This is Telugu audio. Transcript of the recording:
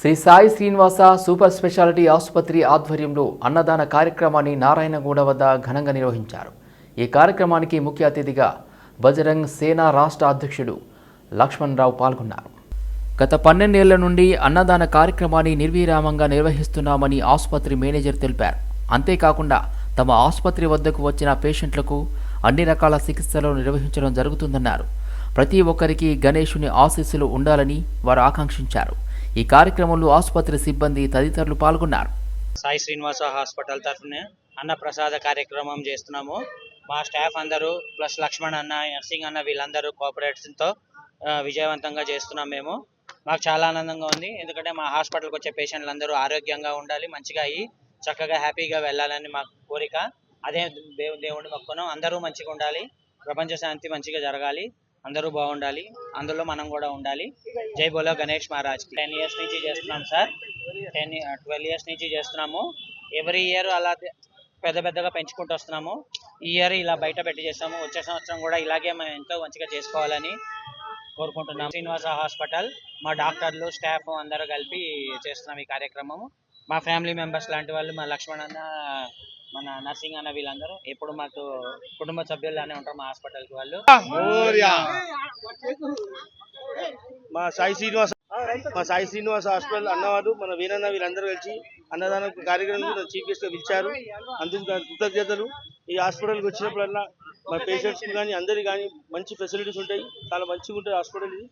శ్రీ సాయి శ్రీనివాస సూపర్ స్పెషాలిటీ ఆసుపత్రి ఆధ్వర్యంలో అన్నదాన కార్యక్రమాన్ని నారాయణగూడ వద్ద ఘనంగా నిర్వహించారు. ఈ కార్యక్రమానికి ముఖ్య అతిథిగా బజరంగ్ సేనా రాష్ట్ర అధ్యక్షుడు లక్ష్మణ్ రావు పాల్గొన్నారు. గత పన్నెండేళ్ళ నుండి అన్నదాన కార్యక్రమాన్ని నిర్విరామంగా నిర్వహిస్తున్నామని ఆసుపత్రి మేనేజర్ తెలిపారు. అంతేకాకుండా తమ ఆసుపత్రి వద్దకు వచ్చిన పేషెంట్లకు అన్ని రకాల చికిత్సలు నిర్వహించడం జరుగుతుందన్నారు. ప్రతి ఒక్కరికి గణేశుని ఆశీస్సులు ఉండాలని వారు ఆకాంక్షించారు. ఈ కార్యక్రమంలో ఆసుపత్రి సిబ్బంది తదితరులు పాల్గొన్నారు. సాయి శ్రీనివాస హాస్పిటల్ తరఫున అన్న ప్రసాద కార్యక్రమం చేస్తున్నాము. మా స్టాఫ్ అందరూ ప్లస్ లక్ష్మణ్ అన్న నర్సింగ్ అన్న వీళ్ళందరూ కోఆపరేషన్తో విజయవంతంగా చేస్తున్నాం మేము. మాకు చాలా ఆనందంగా ఉంది. ఎందుకంటే మా హాస్పిటల్కి వచ్చే పేషెంట్లు అందరూ ఆరోగ్యంగా ఉండాలి మంచిగా అయ్యి చక్కగా హ్యాపీగా వెళ్ళాలని మా కోరిక. అదే దేవుడి దేవుడిని మొక్కున్నాం అందరూ మంచిగా ఉండాలి. ప్రపంచ శాంతి మంచిగా జరగాలి. అందరూ బాగుండాలి. అందులో మనం కూడా ఉండాలి. జై బోలో గణేష్ మహారాజ్ టెన్ ఇయర్స్ నుంచి చేస్తున్నాం సార్. టెన్ ట్వెల్వ్ ఇయర్స్ నుంచి చేస్తున్నాము. ఎవ్రీ ఇయర్ అలా పెద్ద పెద్దగా పెంచుకుంటూ వస్తున్నాము. ఈ ఇయర్ ఇలా బయట పెట్టి చేస్తాము. వచ్చే సంవత్సరం కూడా ఇలాగే మేము ఎంతో మంచిగా చేసుకోవాలని కోరుకుంటున్నాం శ్రీనివాస హాస్పిటల్ మా డాక్టర్లు స్టాఫ్ అందరూ కలిపి చేస్తున్నాం ఈ కార్యక్రమము. మా ఫ్యామిలీ మెంబర్స్ లాంటి వాళ్ళు మా లక్ష్మణ్ అన్న మన నర్సింగ్ అన్న వీళ్ళందరూ ఎప్పుడు మాకు కుటుంబ సభ్యుల్లానే ఉంటారు మా హాస్పిటల్కి వాళ్ళు. మా సాయి శ్రీనివాస మా సాయి శ్రీనివాస హాస్పిటల్ అన్నవారు మన వీరన్న వీళ్ళందరూ కలిసి అన్నదాన కార్యక్రమం చీఫ్ గెస్ట్గా పిలిచారు. అందుకు కృతజ్ఞతలు. ఈ హాస్పిటల్కి వచ్చినప్పుడల్లా మా పేషెంట్స్ కానీ అందరికి కానీ మంచి ఫెసిలిటీస్ ఉంటాయి. చాలా మంచిగా ఉంటుంది హాస్పిటల్ ఇది.